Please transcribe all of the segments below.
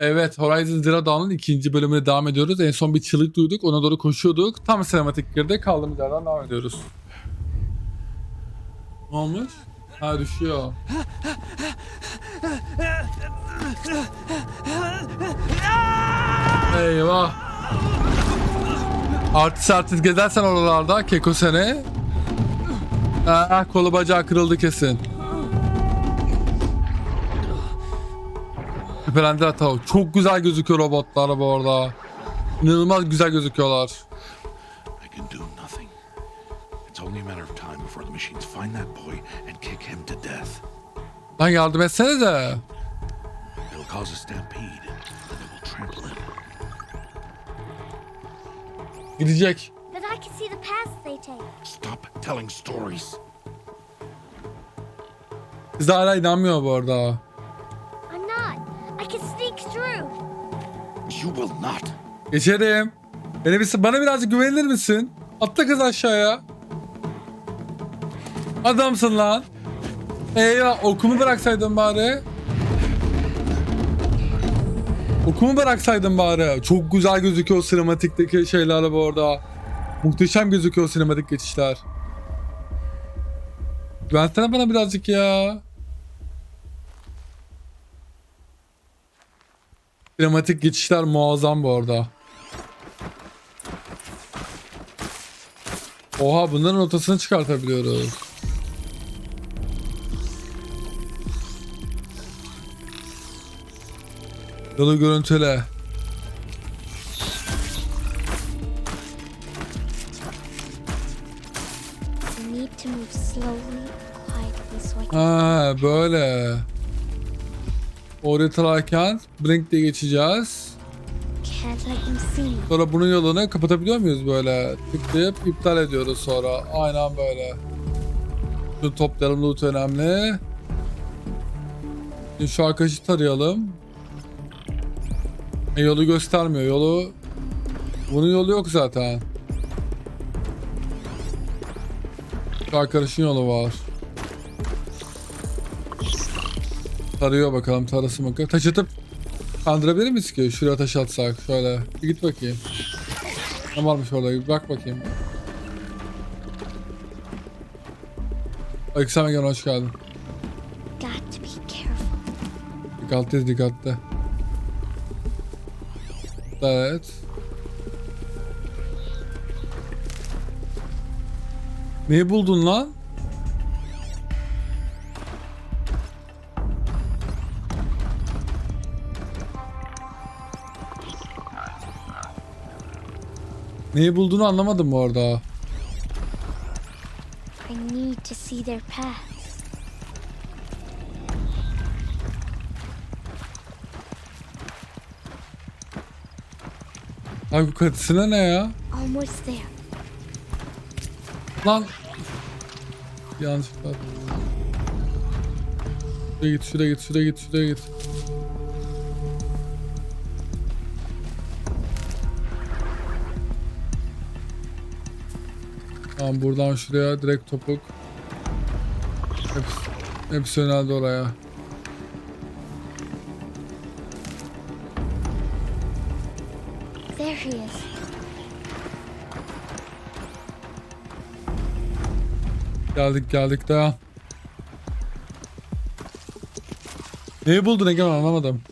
Evet Horizon Zero Dawn'ın ikinci bölümüne devam ediyoruz. En son bir çığlık duyduk. Ona doğru koşuyorduk. Tam sinematik girdi. Kaldığımız yerden devam ediyoruz. Ne olmuş? Ha düşüyor. Eyvah. Artist artist gezersen oralarda Keko seni. Ha, kolu bacağı kırıldı kesin. Şüphelendi hata. Çok güzel gözüküyor robotlar bu arada. İnanılmaz güzel gözüküyorlar. I can do nothing. It's only a matter of time before the machines find that boy and kick him to death. Lan yardım etsene de. It'll cause a stampede, and they will trample him. Gidecek. But I can see the paths they take. Stop telling stories. Biz hala inanmıyor bu arada. Will not. Geçerim. Beni bana birazcık güvenilir misin? Atla kız aşağıya. Adamsın lan. Eyvah okumu bıraksaydın bari. Okumu bıraksaydın bari. Çok güzel gözüküyor sinematikteki şeyler bu arada. Muhteşem gözüküyor sinematik geçişler. Güvensene bana birazcık ya. Sinematik geçişler muazzam bu arada. Oha bunların ortasını çıkartabiliyoruz. Yolu görüntüle. I need Oraya Blink diye geçeceğiz. Sonra bunun yolunu kapatabiliyor muyuz böyle? Tıklayıp iptal ediyoruz sonra. Aynen böyle. Şu toplayalım loot önemli. Şimdi şu arkadaşı tarayalım. E, yolu göstermiyor. Yolu... Bunun yolu yok zaten. Şu arkadaşın yolu var. Tarıyor bakalım tarası mı? Taş atıp kandırabilir miyiz ki? Şuraya taş atsak şöyle. Bir git bakayım. Ne varmış orada? Bir bak bakayım. Aleyküm Egen hoş geldin. Dikkatli dikkatli. Evet. Neyi buldun lan? Neyi bulduğunu anlamadım bu arada. I need to see their paths. Abi bu katisine ne ya? Almost there. Lan. Yanlışlıkla. Şuraya git, şuraya git, şuraya git, şuraya git. Tamam buradan şuraya direkt topuk. Hepsi, hepsi yöneldi oraya. There he is. Geldik geldik devam. Neyi buldun Egen anlamadım.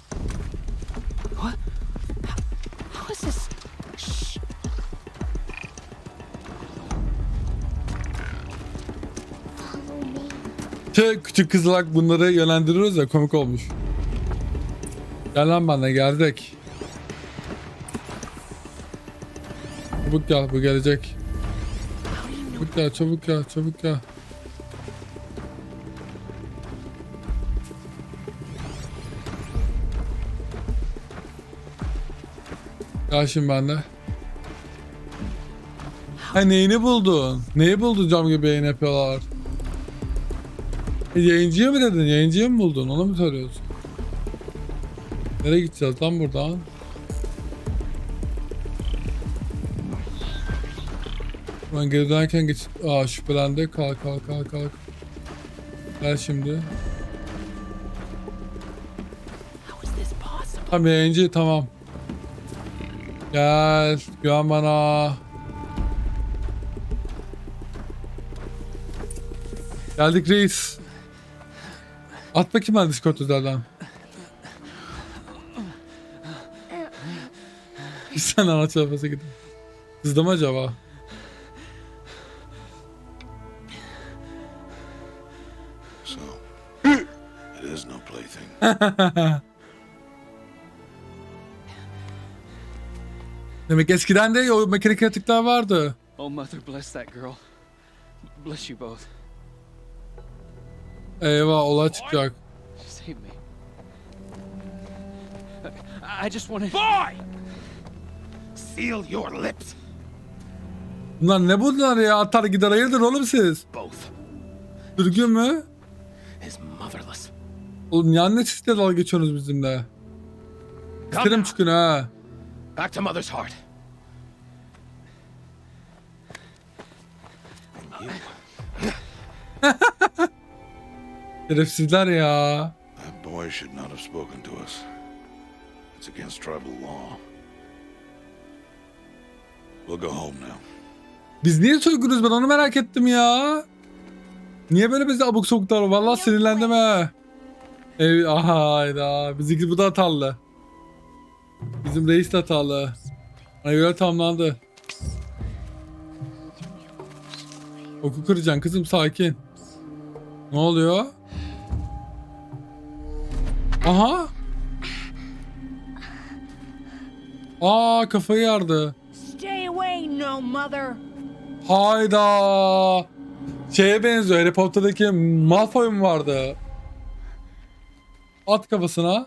Küçük kızılak bunları yönlendiriyoruz ya komik olmuş. Gel lan benimle geldik. Çabuk gel bu gelecek. Çabuk gel çabuk gel çabuk gel. Gel şimdi benimle. Ha neyini buldun? Neyi buldun cam gibi yapıyorlar? Yayıncıya mı dedin? Yayıncıya mı buldun? Onu mu soruyorsun? Nereye gideceğiz lan buradan? Ben geri dönerken geç... Aa şüphelendi. Kalk kalk kalk kalk. Gel şimdi. Tamam yayıncı tamam. Gel güven bana. Geldik reis. At bakayım ben Discord özelden. Sen ana çarpası gidin. Kızdı mı acaba? So, it is no plaything. Demek eskiden de o mekanik yaratıklar vardı. Oh, mother, bless that girl. Bless you both. Eyvah olay çıkacak. Save me. I just wanted. Boy! Seal your lips, Bunlar ne bunlar ya? Atar gider hayırdır oğlum siz? both. Düzgün mü? Is motherless. Oğlum niye annesiyle dalga geçiyorsunuz bizimle? İsterim çıkın ha. Back to mother's heart. And you, Şerefsizler ya. that boy should not have spoken to us. It's against tribal law. We'll go home now. Biz niye soygunuz ben onu merak ettim ya. Niye böyle bizi abuk soktular? Vallahi sinirlendim ha. Ev, aha hayda. Bizimki bu da hatalı. Bizim reis de hatalı. Ona göre tamamlandı. Oku kıracaksın kızım sakin. Ne oluyor? Aha. Aa kafayı yardı. Stay away, no mother. Hayda. Şeye benziyor. Harry Potter'daki Malfoy mu vardı? At kafasına.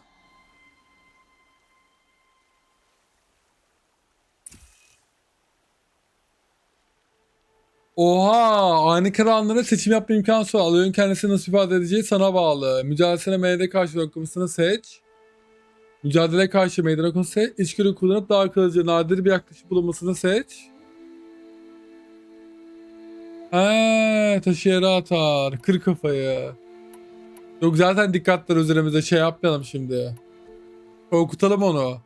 Oha! Aynı karanlığına seçim yapma imkanı var. Alıyorsun kendisini nasıl ifade edeceği sana bağlı. Mücadelesine meydana karşı okumasını seç. Mücadele karşı meydan okuması seç. İçgörü kullanıp daha akıllıca nadir bir yaklaşım bulunmasını seç. He, taşı yere atar. Kır kafayı. Yok zaten dikkatler üzerimize şey yapmayalım şimdi. Korkutalım onu.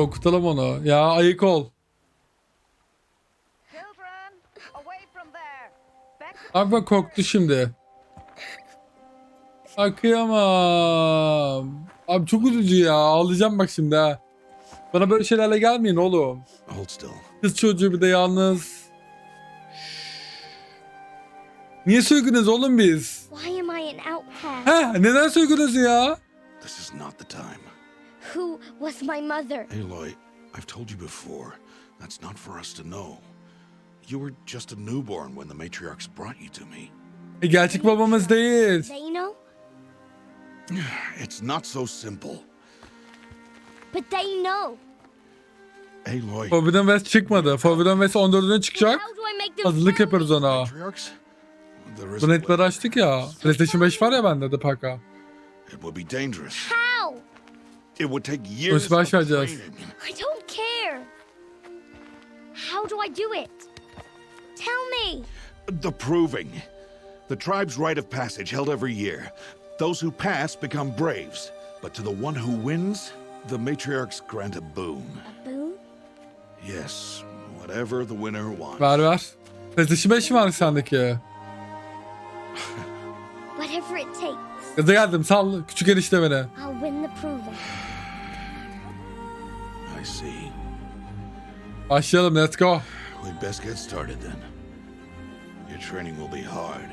Korkutalım onu. Ya ayık ol. Bak bak korktu şimdi. Akıyamam. Abi çok üzücü ya. Ağlayacağım bak şimdi ha. Bana böyle şeylerle gelmeyin oğlum. Kız çocuğu bir de yalnız. Niye soygunuz oğlum biz? Why am I an outcast? He neden soygunuz ya? This is not the time. Who was my mother? Aloy, I've told you before, that's not for us to know. You were just a newborn when the matriarchs brought you to me. E, gerçek babamız değil. They know, It's not so simple. but they know. Aloy, Forbidden West çıkmadı. Forbidden West 14'üne çıkacak. How do I make them Hazırlık me? ona. matriarchs? There is Bu a netleri way. açtık ya. PlayStation 5 var ya bende de paka. It would be dangerous. How? It would take years of training. I don't care. How do I do it? Tell me. The proving. The tribe's rite of passage held every year. Those who pass become braves. But to the one who wins, the matriarchs grant a boon. A boon? Yes, whatever the winner wants. Ver ver. PlayStation 5 mi var sendeki? Whatever it takes. Gaza geldim sal küçük enişte beni. I'll win the proving. I see. Başlayalım let's go. We'd best get started then. Your training will be hard.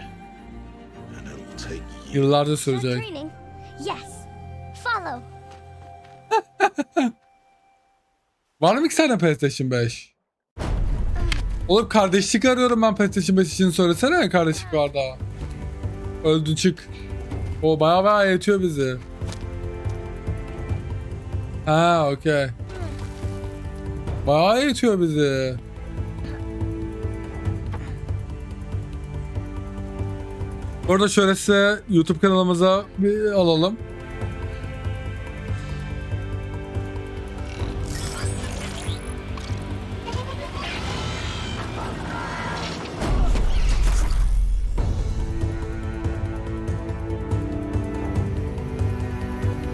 And it'll take years. Yıllarca Your sürecek. training? Yes. Follow. Var mı ki sende PlayStation 5? Oğlum kardeşlik arıyorum ben PlayStation 5 için söylesene kardeşlik var daha. Öldün çık. O baya baya yetiyor bizi. Ha okey. Bayağı eğitiyor bizi. Orada şöyle size YouTube kanalımıza bir alalım.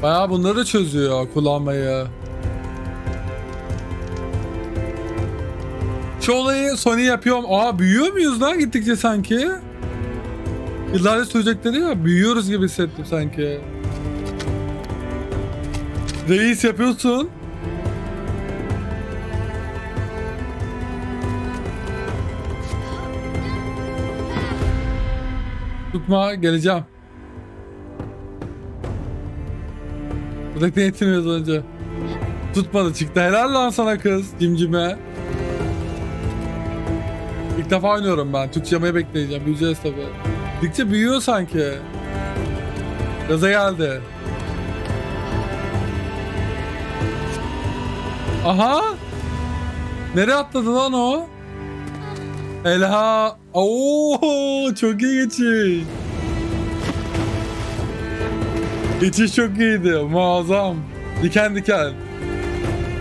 Bayağı bunları çözüyor kullanmayı. Olayı Sony yapıyorum. Aa büyüyor muyuz lan gittikçe sanki? Yıllarca sürecekleri ya büyüyoruz gibi hissettim sanki. Reis yapıyorsun. Tutma geleceğim. Buradaki yetmiyoruz önce. Tutmadı çıktı. Helal lan sana kız cimcime. İlk defa oynuyorum ben. Yapmayı bekleyeceğim. Büyüyeceğiz tabii. Gittikçe büyüyor sanki. Gaza geldi. Aha! Nereye atladı lan o? Elha. Oo, çok iyi geçiş. Geçiş çok iyiydi. Muazzam. Diken diken.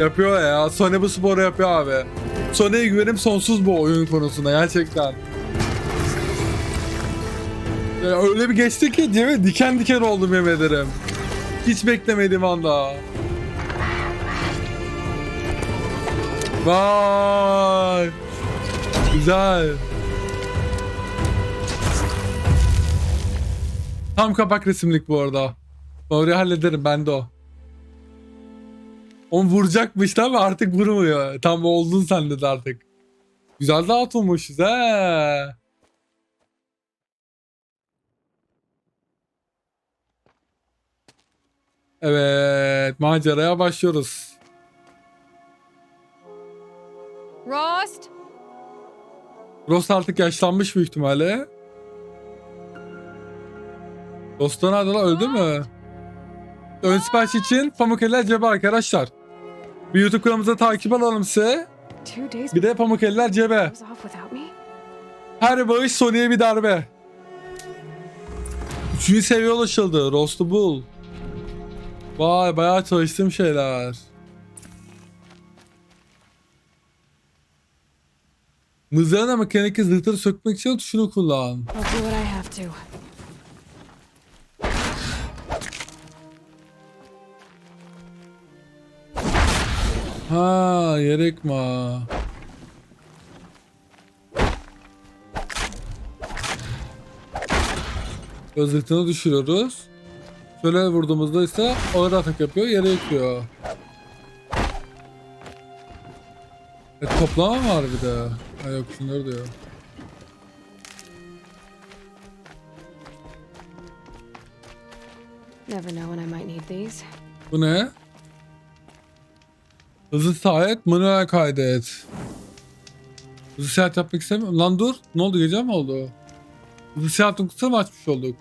Yapıyor ya. Sony bu sporu yapıyor abi. Sony'ye güvenim sonsuz bu oyun konusunda gerçekten. Ya öyle bir geçti ki değil mi? Diken diken oldum yemin ederim. Hiç beklemediğim anda. Vay. Güzel. Tam kapak resimlik bu arada. Orayı hallederim ben de o. Onu vuracakmış ama artık vurmuyor. Tam oldun sen dedi artık. Güzel de atılmışız he. Evet maceraya başlıyoruz. Rost? Rost artık yaşlanmış büyük ihtimalle. Dostlar nerede lan öldü mü? Ön sipariş için pamuk eller cebe arkadaşlar. Bir YouTube kanalımıza takip alalım size. Bir de pamuk eller cebe. Her bağış Sony'ye bir darbe. Üçüncü seviye ulaşıldı. Rost'u bul. Vay bayağı çalıştığım şeyler. Mızrağına mekanik zırhları sökmek için tuşunu kullan. Ha yerekma. Gözlüğünü düşürüyoruz. Şöyle vurduğumuzda ise ağır atak yapıyor, yere yıkıyor. E toplama var bir de. Ha yok şunları diyor. Never know when I might need these. Bu ne? Hızlı seyahat, manuel kaydet. Hızlı seyahat yapmak istemiyorum. Lan dur. Ne oldu? Gece mi oldu? Hızlı seyahat noktasını mı açmış olduk?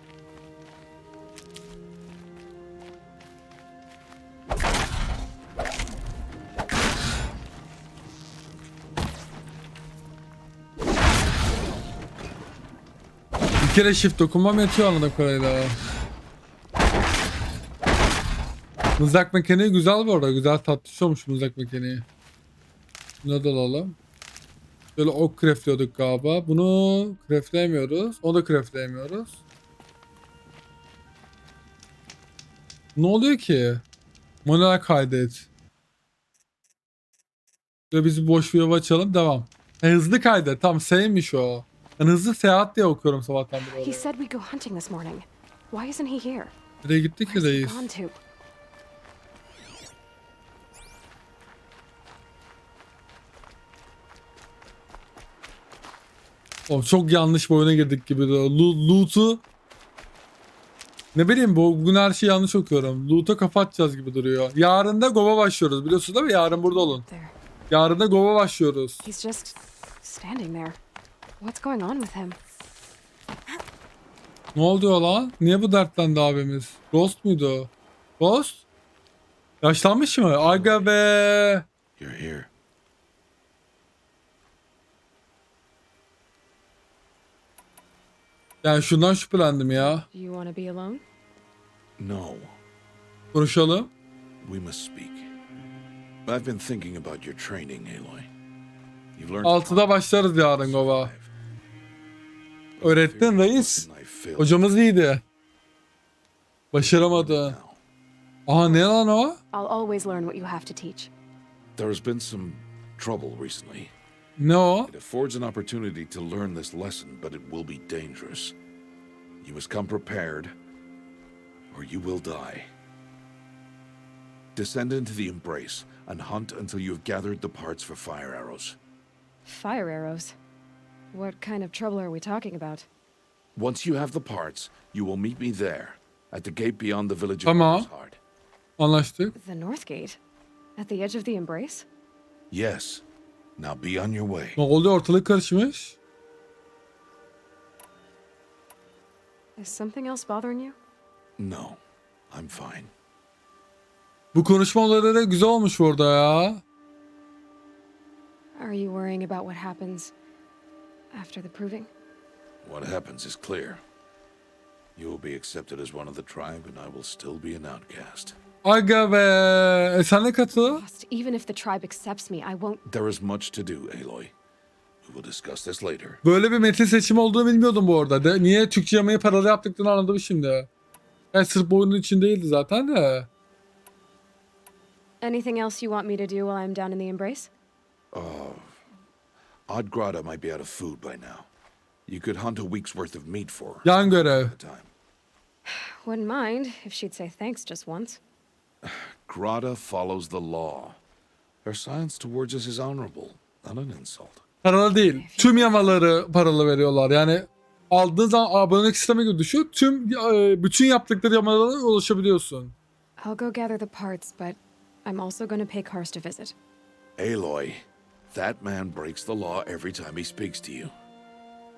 Bir kere shift dokunmam yetiyor anladığım kadarıyla. Mızrak mekaniği güzel bu arada. Güzel tatlış olmuş mızrak mekaniği. Buna da alalım. Böyle ok craftliyorduk galiba. Bunu craftleyemiyoruz. Onu da craftleyemiyoruz. Ne oluyor ki? Manuel kaydet. Şöyle biz boş bir yol açalım. Devam. E, hızlı kaydet. Tam sevmiş o. Ben hızlı seyahat diye okuyorum sabahtan beri. He said we go hunting this morning. Why isn't he here? Nereye gittik ki reis? Oğlum çok yanlış bir oyuna girdik gibi Loot'u ne bileyim bu- bugün her şeyi yanlış okuyorum. Loot'a kafa atacağız gibi duruyor. Yarın da Go'ba başlıyoruz biliyorsunuz değil mi? Yarın burada olun. Yarın da Go'ba başlıyoruz. He's just standing there. What's going on with him? Ne oldu lan? Niye bu dertlendi abimiz? Ghost muydu o? Ghost? Yaşlanmış mı? Aga be. You're here. Yani şundan şüphelendim ya. Do you want to be alone? No, Konuşalım. we must speak. I've been thinking about your training, Aloy. You've learned. Altıda başlarız yarın Go'ba. Öğrettin reis. Hocamız iyiydi. Başaramadı. Aha ne lan o? I'll always learn what you have to teach. There has been some trouble recently. Ne o? It affords an opportunity to learn this lesson, but it will be dangerous. You must come prepared, or you will die. Descend into the embrace and hunt until you have gathered the parts for fire arrows. Fire arrows. What kind of trouble are we talking about? Once you have the parts, you will meet me there, at the gate beyond the village of Tamam. Mars Heart. The Anlaştık. North Gate? At the edge of the embrace? Yes. Now be on your way. Ne oldu ortalık karışmış. Is something else bothering you? No, I'm fine. Bu konuşmaları da güzel olmuş orada ya. Are you worrying about what happens after the proving? What happens is clear. You will be accepted as one of the tribe, and I will still be an outcast. Aga be. E sen de katıl. Even if the tribe accepts me, I won't. There is much to do, Aloy. We will discuss this later. Böyle bir metin seçimi olduğunu bilmiyordum bu arada. De, niye Türkçe yamayı paralı yaptıklarını anladım şimdi. Yani sırf bu oyunun için değildi zaten de. Anything else you want me to do while I'm down in the embrace? Odd Grotto might be out of food by now. You could hunt a week's worth of meat for her Yan görev. Wouldn't mind if she'd say thanks just once. Grata follows the law. Her science towards us is honorable, not an insult. Paralı değil. Tüm yamaları paralı veriyorlar. Yani aldığın zaman abonelik sistemi gibi düşün. Tüm e, bütün yaptıkları yamalara ulaşabiliyorsun. I'll go gather the parts, but I'm also going to pay Karst a visit. Aloy, that man breaks the law every time he speaks to you.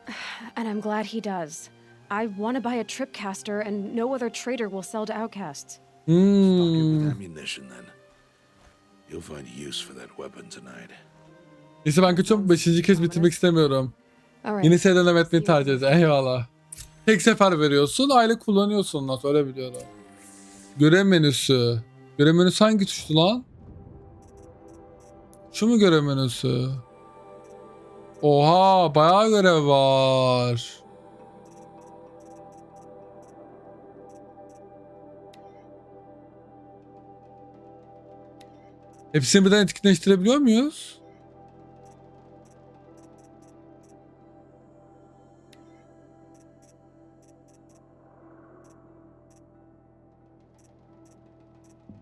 And I'm glad he does. I want to buy a tripcaster, and no other trader will sell to outcasts. Stock it Hmm. with ammunition, then. You'll find use for that weapon tonight. Neyse ben kaçıyorum. Beşinci kez bitirmek istemiyorum. All right. Yeni seriden devam etmeyi tercih edeceğim. Eyvallah. Tek sefer veriyorsun. Aile kullanıyorsun sonra öyle biliyorum. Görev menüsü. Görev menüsü hangi tuştu lan? Şu mu görev menüsü? Oha bayağı görev var. Hepsini birden etkinleştirebiliyor muyuz?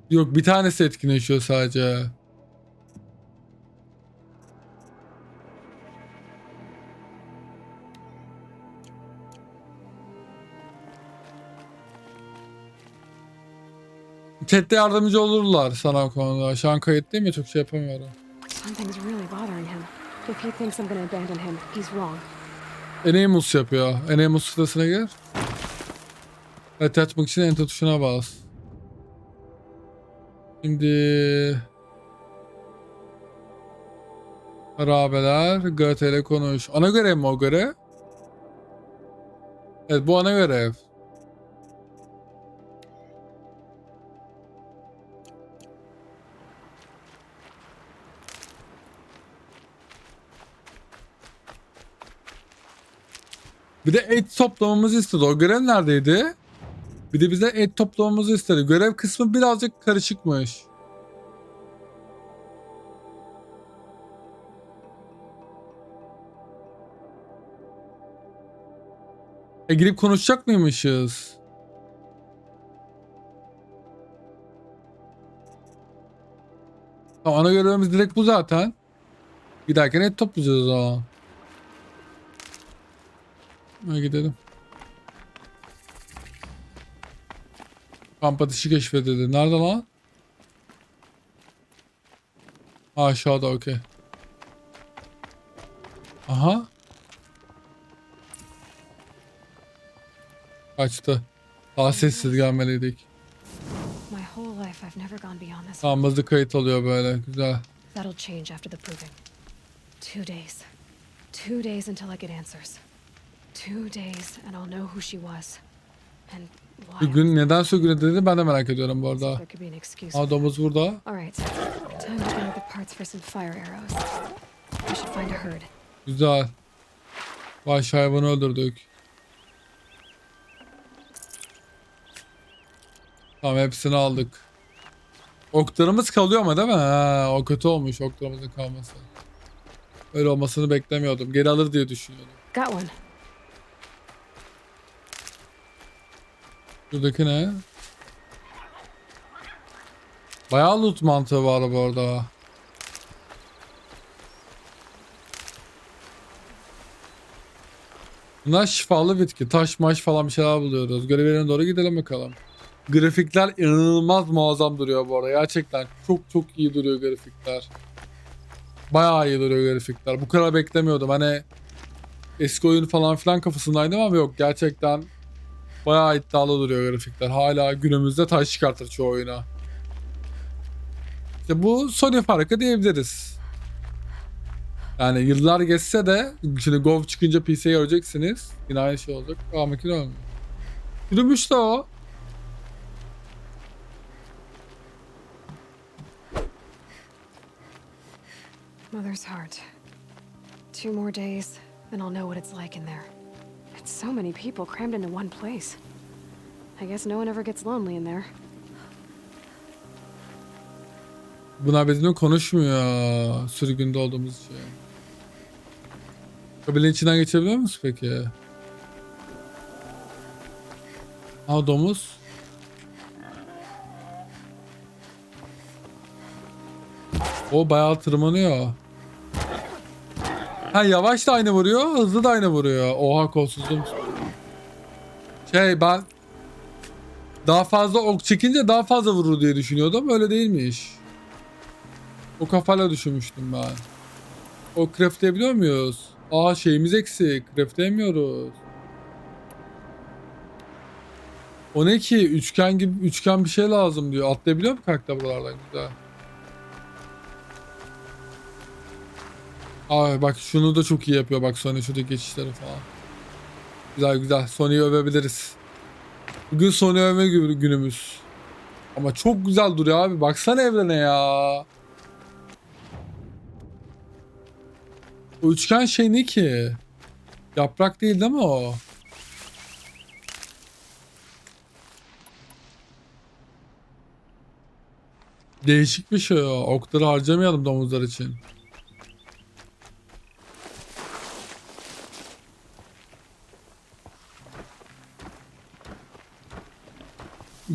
Yok bir tanesi etkinleşiyor sadece. Chat'te yardımcı olurlar sana o konuda. Şu an kayıtlıyım ya çok şey yapamıyorum. Something's really bothering him. If he thinks I'm to abandon him, he's wrong. Enemus yapıyor. Enemus sırasına gir. Evet açmak için enter tuşuna bas. Şimdi... Harabeler, GT ile konuş. Ana görev mi o görev? Evet bu ana görev. Bir de et toplamamızı istedi. O görev neredeydi? Bir de bize et toplamamızı istedi. Görev kısmı birazcık karışıkmış. E girip konuşacak mıymışız? Tamam ana görevimiz direkt bu zaten. Giderken et toplayacağız o zaman. Hadi gidelim. Kamp ateşi keşfedildi. Nerede lan? Ha, Aşağıda okey. Aha. Kaçtı. Daha sessiz gelmeliydik. Tamam hızlı kayıt oluyor böyle. Güzel. That'll change after the proving. Two days. Two days until I get answers. Two days, and I'll know who she was. And why. Bir gün neden sögüne dedi ben de merak ediyorum bu arada. Aa domuz burada. All right. Time to gather the parts for some fire arrows. I should find a herd. Güzel. Vahşi hayvanı öldürdük. Tamam hepsini aldık. Oklarımız kalıyor ama değil mi? Ha, o kötü olmuş oklarımızın kalması. Öyle olmasını beklemiyordum. Geri alır diye düşünüyordum. Got one. Şuradaki ne? Bayağı loot mantığı var bu arada. Bunlar şifalı bitki. Taş maş falan bir şeyler buluyoruz. Görevlerine doğru gidelim bakalım. Grafikler inanılmaz muazzam duruyor bu arada. Gerçekten çok çok iyi duruyor grafikler. Bayağı iyi duruyor grafikler. Bu kadar beklemiyordum. Hani eski oyun falan filan kafasındaydım ama yok gerçekten Bayağı iddialı duruyor grafikler. Hala günümüzde taş çıkartır çoğu oyuna. İşte bu Sony farkı diyebiliriz. Yani yıllar geçse de şimdi Gov çıkınca PC'ye göreceksiniz. Yine aynı şey olacak. Aa makine olmuyor. Yürümüş de o. Mother's heart. Two more days, and I'll know what it's like in there. It's so many people crammed into one place. I guess no one ever gets lonely in there. Bunlar bizimle konuşmuyor. Sürgünde olduğumuz için. Kabilenin içinden geçebiliyor musun peki? Aa domuz. O bayağı tırmanıyor. Ha yavaş da aynı vuruyor, hızlı da aynı vuruyor. Oha kolsuzluğum. Şey ben daha fazla ok çekince daha fazla vurur diye düşünüyordum. Öyle değilmiş. O kafayla düşünmüştüm ben. O craftlayabiliyor muyuz? Aa şeyimiz eksik. Craftlayamıyoruz. O ne ki? Üçgen gibi üçgen bir şey lazım diyor. Atlayabiliyor mu karakter buralardan? Güzel. Aa bak şunu da çok iyi yapıyor. Bak Sony şuradaki geçişleri falan. Güzel güzel. Sony'yi övebiliriz. Bugün Sony övme günü- günümüz. Ama çok güzel duruyor abi. Baksana evrene ya. O üçgen şey ne ki? Yaprak değil değil mi o? Değişik bir şey o. Okları harcamayalım domuzlar için.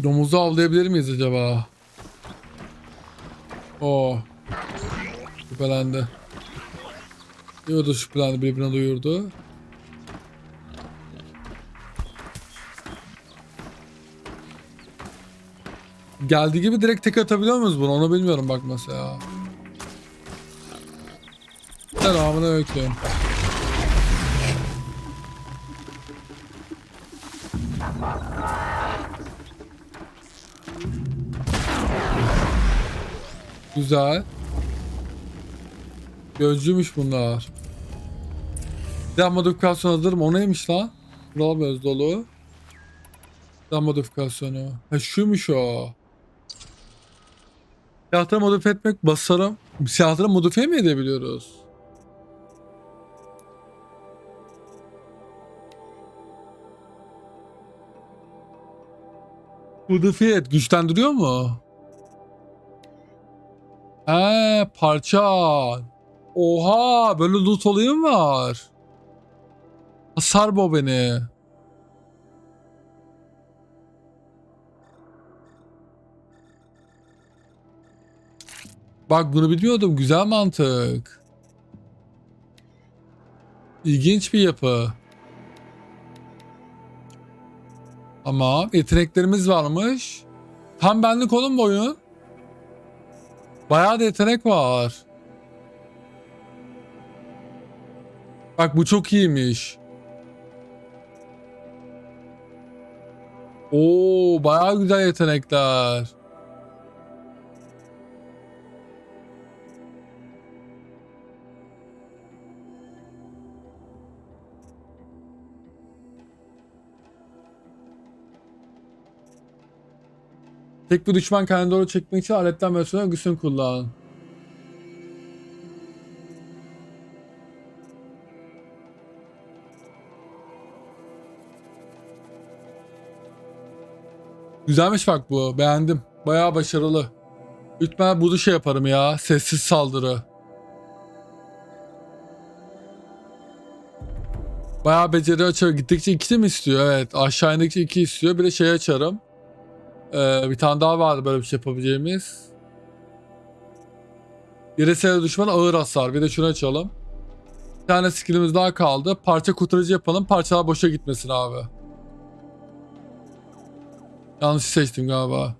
Domuzu avlayabilir miyiz acaba? O. Şüphelendi. İyi o da şüphelendi birbirine duyurdu. Geldiği gibi direkt tek atabiliyor muyuz bunu? Onu bilmiyorum bak mesela. Selamun aleyküm. Güzel. Gözcüymüş bunlar. Silah modifikasyon hazırım. O neymiş lan? Bulamıyoruz dolu. Silah modifikasyonu. Ha şuymuş o. Silahları modifiye etmek basarım. Silahları modifiye mi edebiliyoruz? Modifiye et. Güçlendiriyor mu? He parça. Oha böyle loot olayı mı var? Hasar bu beni. Bak bunu bilmiyordum. Güzel mantık. İlginç bir yapı. Ama yeteneklerimiz varmış. Tam benlik oğlum bu oyun. Bayağı da yetenek var. Bak bu çok iyiymiş. Oo bayağı güzel yetenekler. Tek bir düşman kendine doğru çekmek için aletten versiyonu güçlüğünü kullan. Güzelmiş bak bu. Beğendim. Bayağı başarılı. Lütfen bunu şey yaparım ya. Sessiz saldırı. Bayağı beceri açıyor. Gittikçe ikisi mi istiyor? Evet. Aşağı indikçe iki istiyor. Bir de şey açarım. Ee, bir tane daha vardı böyle bir şey yapabileceğimiz. Yere düşman ağır hasar. Bir de şunu açalım. Bir tane skillimiz daha kaldı. Parça kurtarıcı yapalım. Parçalar boşa gitmesin abi. Yanlış seçtim galiba.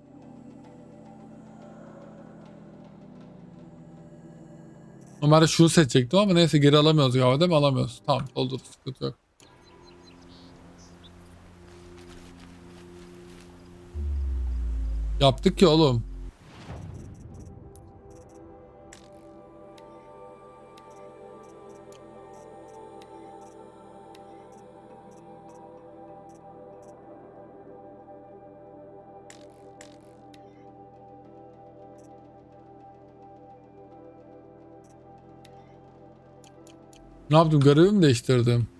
Normalde şunu seçecektim ama neyse geri alamıyoruz galiba değil mi? Alamıyoruz. Tamam doldur sıkıntı yok. Yaptık ki oğlum. Ne yaptım? Görevi mi değiştirdim?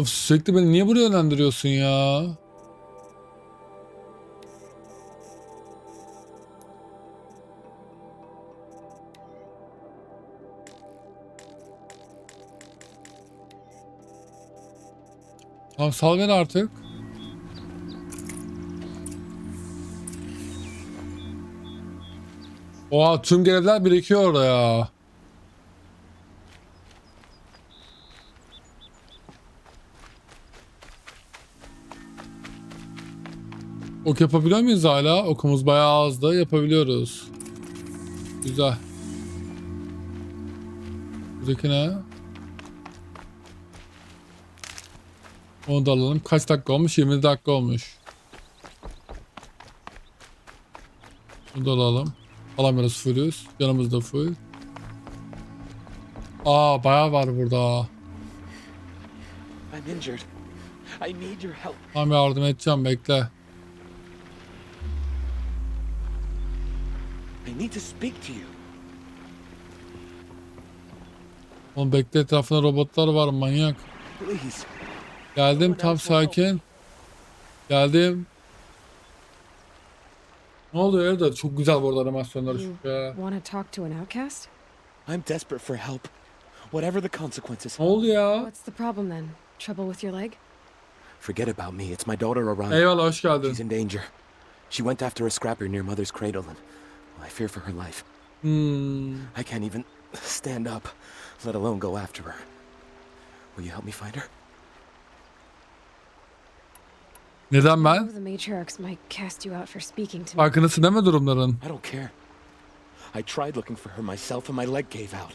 Of sürekli beni niye buraya yönlendiriyorsun ya? Tamam sal beni artık. Oha tüm görevler birikiyor orada ya. Ok yapabiliyor muyuz hala? Okumuz bayağı azdı. Yapabiliyoruz. Güzel. Buradaki ne? Onu da alalım. Kaç dakika olmuş? 20 dakika olmuş. Bunu da alalım. Alamıyoruz fullüz. Yanımızda full. Aa bayağı var burada. I'm injured. I need your help. Tamam yardım edeceğim bekle. I need to speak to you. Oğlum bekle etrafında robotlar var manyak. Please. Geldim tam sakin. Geldim. Ne oluyor evde? Çok güzel bu arada animasyonları şu ya. Want to talk to an outcast? I'm desperate for help. Whatever the consequences. Ne oldu ya? What's the problem then? Trouble with your leg? Forget about me. It's my daughter Orion. Eyvallah hoş She's geldin. in danger. She went after a scrapper near Mother's cradle and I fear for her life. Hmm. I can't even stand up, let alone go after her. Will you help me find her? Neden ben? the matriarchs might cast you out for speaking to me. Farkındasın değil mi durumların? I don't care. I tried looking for her myself and my leg gave out.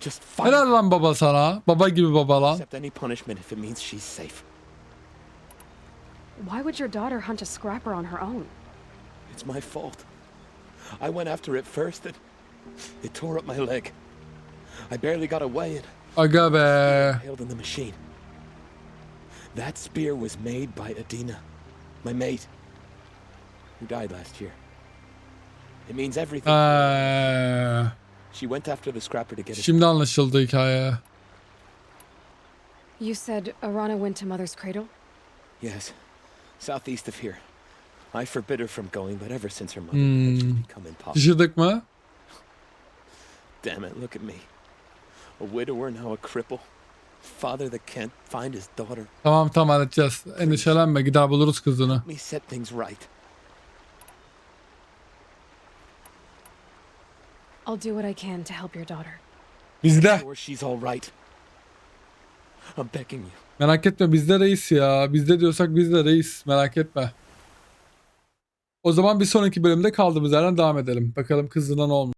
Just find Helal her. lan baba sana. Baba gibi baba lan. Accept any punishment if it means she's safe. Why would your daughter hunt a scrapper on her own? It's my fault. I went after it first and it tore up my leg. I barely got away and Aga be. held in the machine. That spear was made by Adina, my mate, who died last year. It means everything. Ee, she went after the scrapper to get it. şimdi anlaşıldı hikaye. You said Arana went to Mother's cradle? Yes, southeast of here. I forbid her from going, but ever since her mother died, it's Hmm. become impossible. Şaşırdık mı? Damn it, look at me. A widower, now a cripple. Father that can't find his daughter. Tamam tamam halledeceğiz. Endişelenme gider buluruz kızını. Let me set things right. I'll do what I can to help your daughter. Bizde. Sure she's all right. I'm begging you. Merak etme bizde reis ya. Bizde diyorsak bizde reis. Merak etme. O zaman bir sonraki bölümde kaldığımız yerden devam edelim. Bakalım kızına ne olmuş.